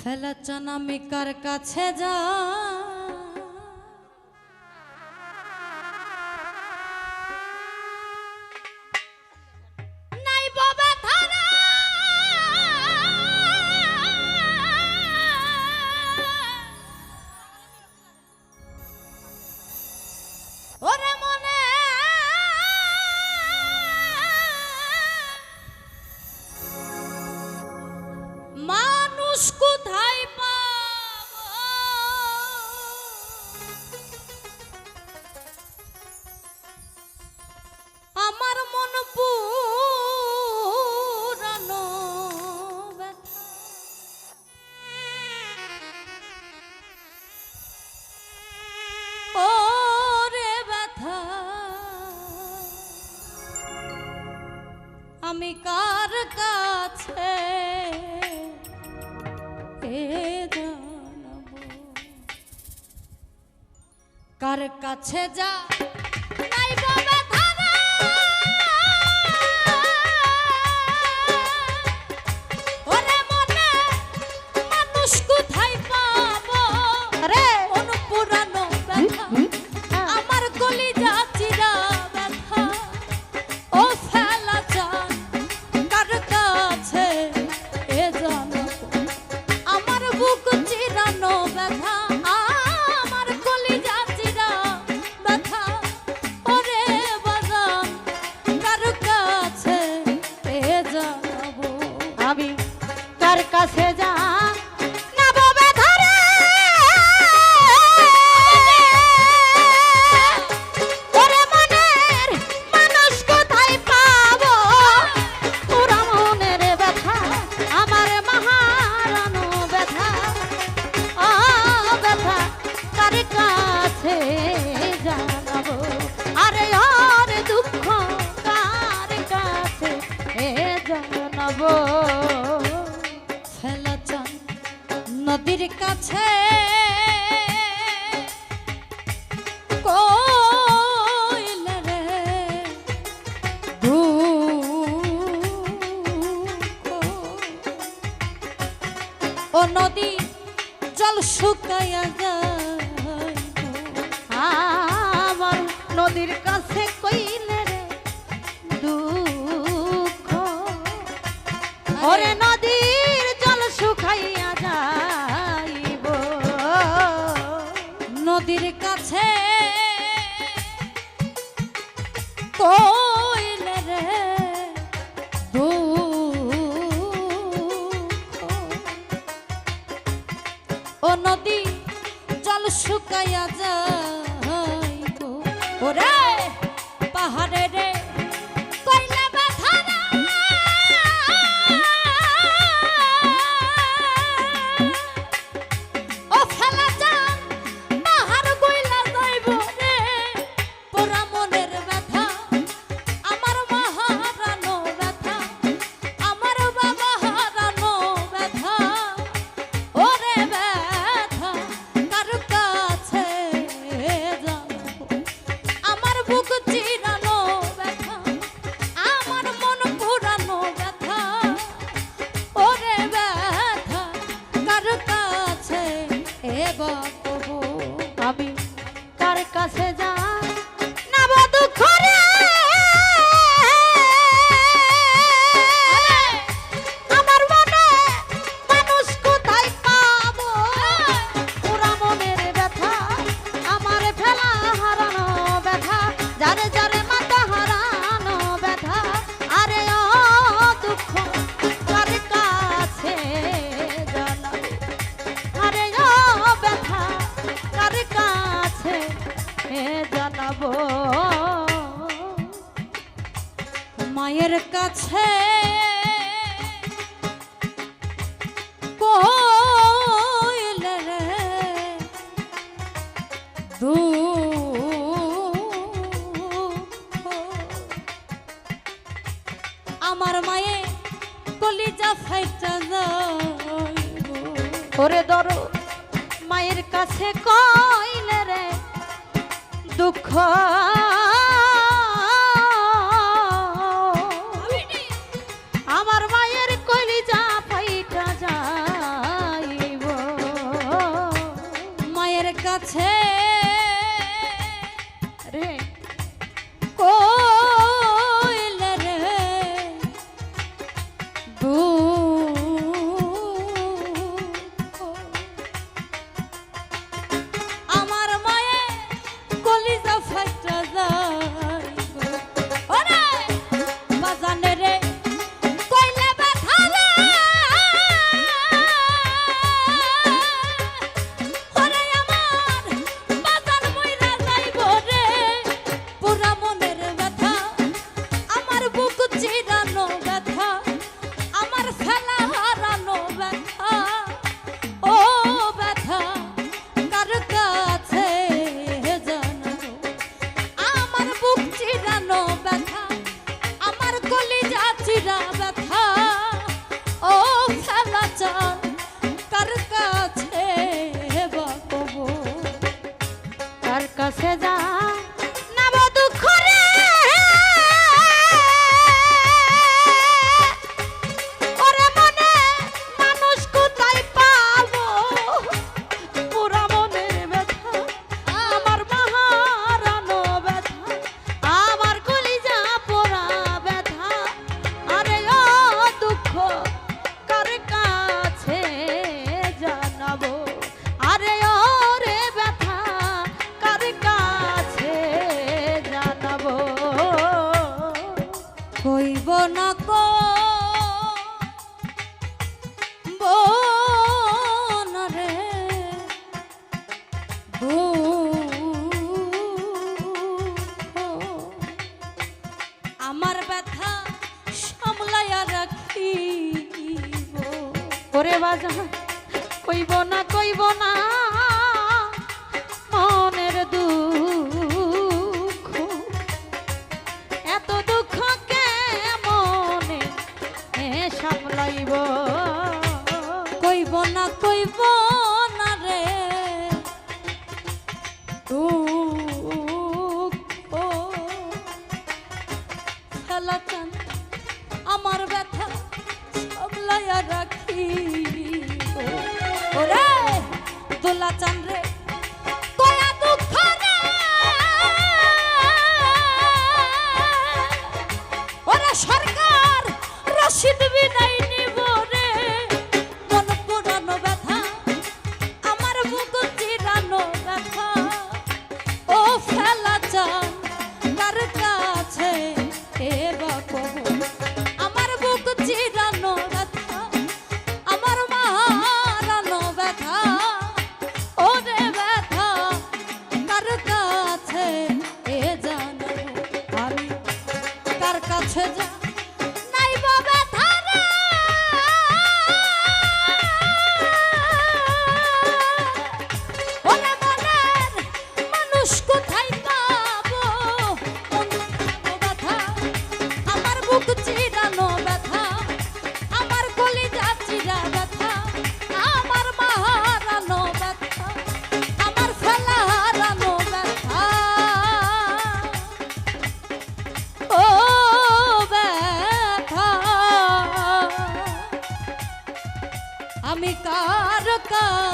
ফেলাচা নামিকার কাছে যা escutai কার কাছে যা নাই বাবা নদীর কাছে ও নদী জল শুকাইয়া যায়। নদীর কাছে। ও নদী জল শুকাইয়া যায় ওরা মায়ের কাছে আমার মায়ে কলিজা ফাইটা ওরে ধরো মায়ের কাছে কইলে রে দুঃখ কইব না কইব না। না কইব love.